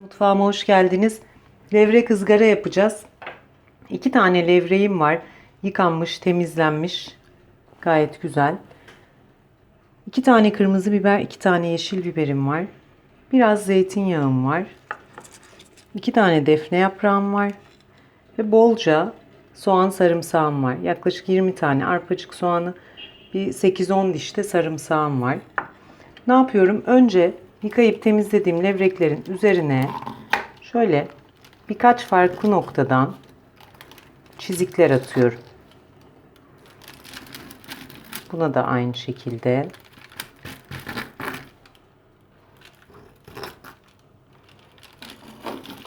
Mutfağıma hoş geldiniz. Levrek ızgara yapacağız. İki tane levreğim var. Yıkanmış, temizlenmiş. Gayet güzel. İki tane kırmızı biber, iki tane yeşil biberim var. Biraz zeytinyağım var. İki tane defne yaprağım var. Ve bolca soğan sarımsağım var. Yaklaşık 20 tane arpacık soğanı, bir 8-10 dişte sarımsağım var. Ne yapıyorum? Önce yıkayıp temizlediğim levreklerin üzerine şöyle birkaç farklı noktadan çizikler atıyorum. Buna da aynı şekilde.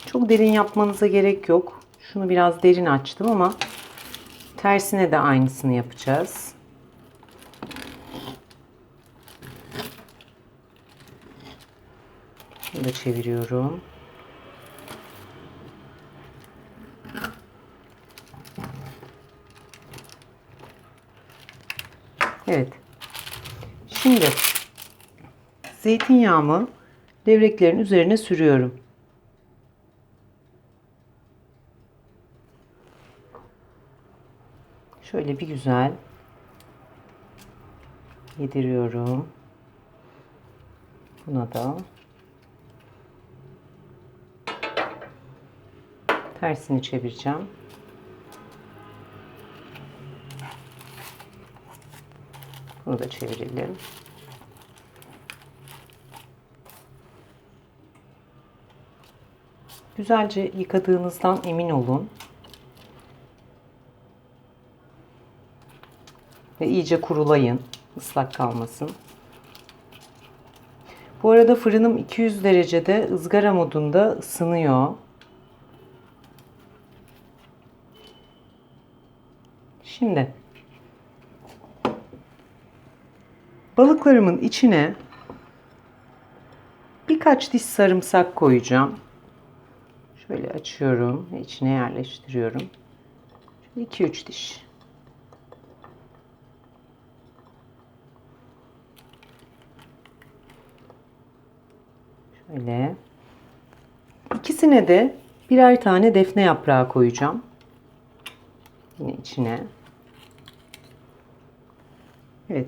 Çok derin yapmanıza gerek yok. Şunu biraz derin açtım ama tersine de aynısını yapacağız. Bunu da çeviriyorum. Evet. Şimdi zeytinyağımı levreklerin üzerine sürüyorum. Şöyle bir güzel yediriyorum. Buna da tersini çevireceğim. Bunu da çevirelim. Güzelce yıkadığınızdan emin olun. Ve iyice kurulayın. ıslak kalmasın. Bu arada fırınım 200 derecede ızgara modunda ısınıyor. Şimdi balıklarımın içine birkaç diş sarımsak koyacağım. Şöyle açıyorum ve içine yerleştiriyorum. 2-3 diş. Şöyle. İkisine de birer tane defne yaprağı koyacağım. Yine içine. Evet.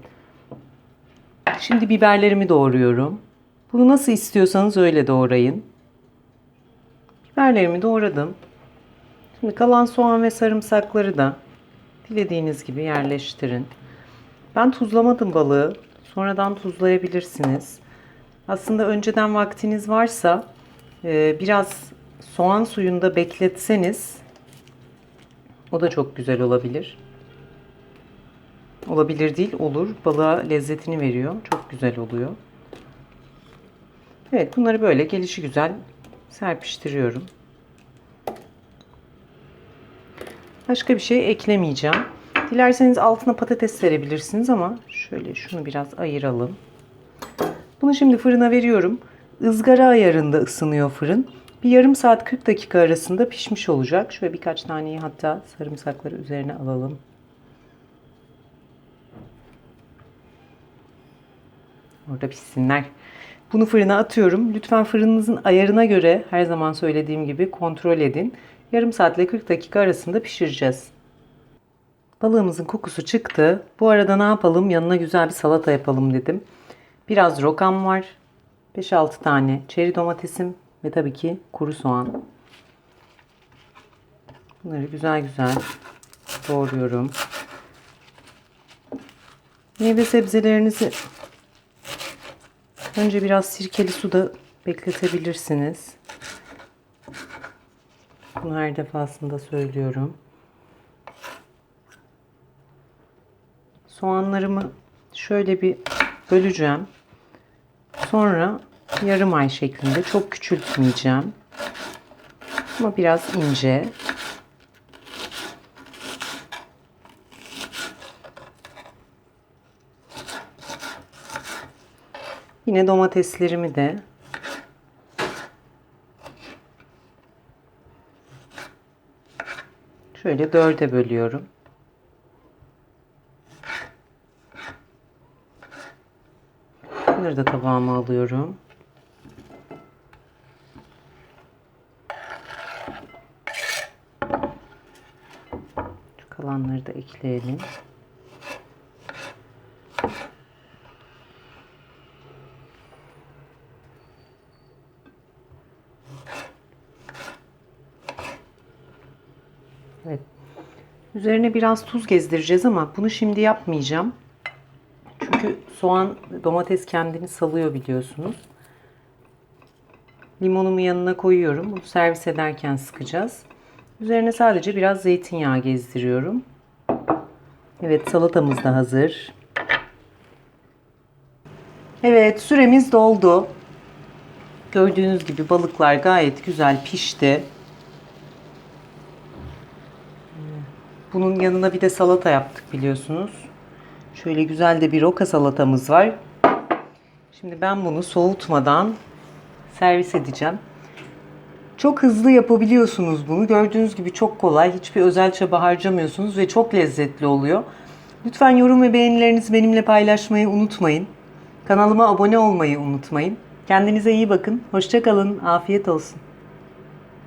Şimdi biberlerimi doğruyorum. Bunu nasıl istiyorsanız öyle doğrayın. Biberlerimi doğradım. Şimdi kalan soğan ve sarımsakları da dilediğiniz gibi yerleştirin. Ben tuzlamadım balığı. Sonradan tuzlayabilirsiniz. Aslında önceden vaktiniz varsa e, biraz soğan suyunda bekletseniz o da çok güzel olabilir. Olabilir değil, olur. Balığa lezzetini veriyor. Çok güzel oluyor. Evet, bunları böyle gelişi güzel serpiştiriyorum. Başka bir şey eklemeyeceğim. Dilerseniz altına patates serebilirsiniz ama şöyle şunu biraz ayıralım. Bunu şimdi fırına veriyorum. Izgara ayarında ısınıyor fırın. Bir yarım saat 40 dakika arasında pişmiş olacak. Şöyle birkaç taneyi hatta sarımsakları üzerine alalım. Orada pişsinler. Bunu fırına atıyorum. Lütfen fırınınızın ayarına göre her zaman söylediğim gibi kontrol edin. Yarım saatle 40 dakika arasında pişireceğiz. Balığımızın kokusu çıktı. Bu arada ne yapalım? Yanına güzel bir salata yapalım dedim. Biraz rokam var. 5-6 tane çeri domatesim ve tabii ki kuru soğan. Bunları güzel güzel doğruyorum. Meyve sebzelerinizi önce biraz sirkeli suda bekletebilirsiniz. Bunu her defasında söylüyorum. Soğanlarımı şöyle bir böleceğim. Sonra yarım ay şeklinde çok küçültmeyeceğim. Ama biraz ince. Yine domateslerimi de şöyle dörde bölüyorum. Bunları da tabağıma alıyorum. Şu kalanları da ekleyelim. Evet. Üzerine biraz tuz gezdireceğiz ama bunu şimdi yapmayacağım. Çünkü soğan, domates kendini salıyor biliyorsunuz. Limonumu yanına koyuyorum. Bunu servis ederken sıkacağız. Üzerine sadece biraz zeytinyağı gezdiriyorum. Evet salatamız da hazır. Evet süremiz doldu. Gördüğünüz gibi balıklar gayet güzel pişti. Bunun yanına bir de salata yaptık biliyorsunuz. Şöyle güzel de bir roka salatamız var. Şimdi ben bunu soğutmadan servis edeceğim. Çok hızlı yapabiliyorsunuz bunu. Gördüğünüz gibi çok kolay. Hiçbir özel çaba harcamıyorsunuz ve çok lezzetli oluyor. Lütfen yorum ve beğenilerinizi benimle paylaşmayı unutmayın. Kanalıma abone olmayı unutmayın. Kendinize iyi bakın. Hoşçakalın. Afiyet olsun.